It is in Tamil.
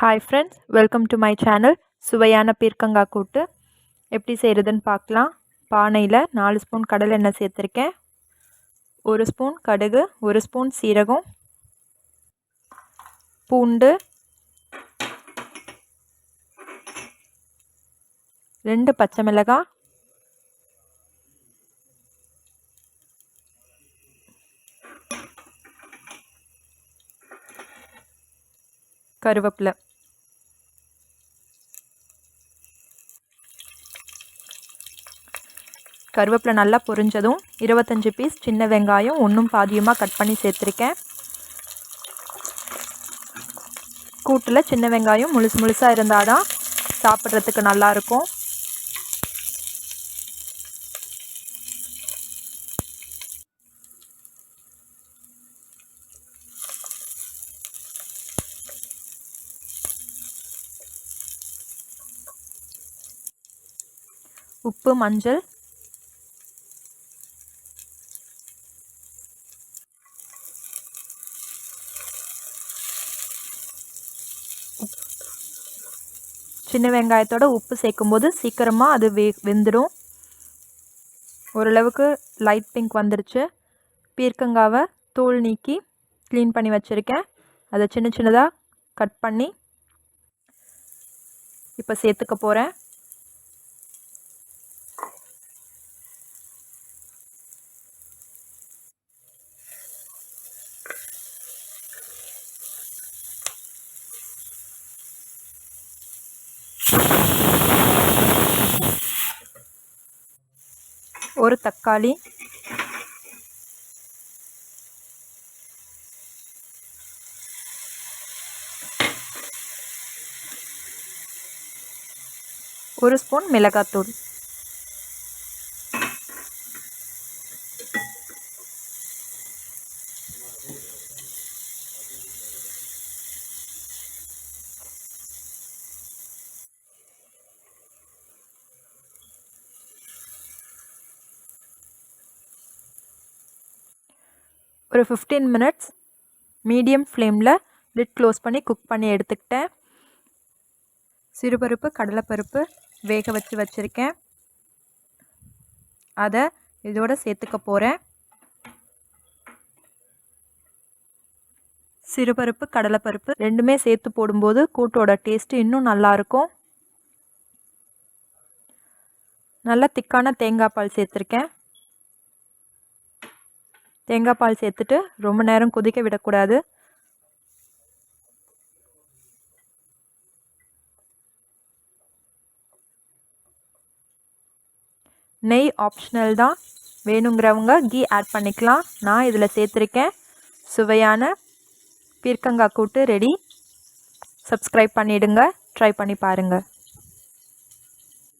Hi friends welcome to my channel சுவையான பீர்க்கங்காய் கூட்டு எப்படி செய்கிறதுன்னு பார்க்கலாம். பானையில் நாலு ஸ்பூன் கடலை எண்ணெய் சேர்த்துருக்கேன். ஒரு ஸ்பூன் கடுகு ஒரு ஸ்பூன் சீரகம் பூண்டு ரெண்டு பச்சை மிளகாய் கருவேப்பிலை. கருவேப்பிலை நல்லா பொரிஞ்சதும் இருபத்தஞ்சி பீஸ் சின்ன வெங்காயம் ஒன்றும் பாதியுமாக கட் பண்ணி சேர்த்துருக்கேன். கூட்டில் சின்ன வெங்காயம் முழுசு முழுசாக இருந்தால் தான் சாப்பிட்றதுக்கு நல்லாயிருக்கும் உப்பு மஞ்சள் சின்ன வெங்காயத்தோட உப்பு சேர்க்கும்போது சீக்கிரமாக அது வே வெந்துடும் ஓரளவுக்கு லைட் பிங்க் வந்துருச்சு. பீர்க்கங்காவை தோல் நீக்கி க்ளீன் பண்ணி வச்சுருக்கேன். அதை சின்ன சின்னதாக கட் பண்ணி இப்போ சேர்த்துக்க போகிறேன் ஒரு தக்காளி. ஒரு ஸ்பூன் மிளகாத்தூள். ஒரு ஃபிஃப்டீன் மினிட்ஸ் மீடியம் ஃப்ளேமில் லிட் க்ளோஸ் பண்ணி குக் பண்ணி எடுத்துக்கிட்டேன். சிறுபருப்பு கடலைப்பருப்பு வேக வச்சு வச்சுருக்கேன். அதை இதோட சேர்த்துக்க போகிறேன் சிறுபருப்பு கடலைப்பருப்பு ரெண்டுமே சேர்த்து போடும்போது கூட்டோட டேஸ்ட்டு இன்னும் நல்லாயிருக்கும் நல்லா திக்கான தேங்காய் பால் சேர்த்துருக்கேன். தேங்காய் பால் சேர்த்துட்டு ரொம்ப நேரம் கொதிக்க விடக்கூடாது. நெய் ஆப்ஷனல் தான். வேணுங்கிறவங்க கீ ஆட் பண்ணிக்கலாம். நான் இதில் சேர்த்துருக்கேன். சுவையான பீர்க்கங்காய் கூட்டு ரெடி சப்ஸ்கிரைப் பண்ணிவிடுங்க ட்ரை பண்ணி பாருங்கள்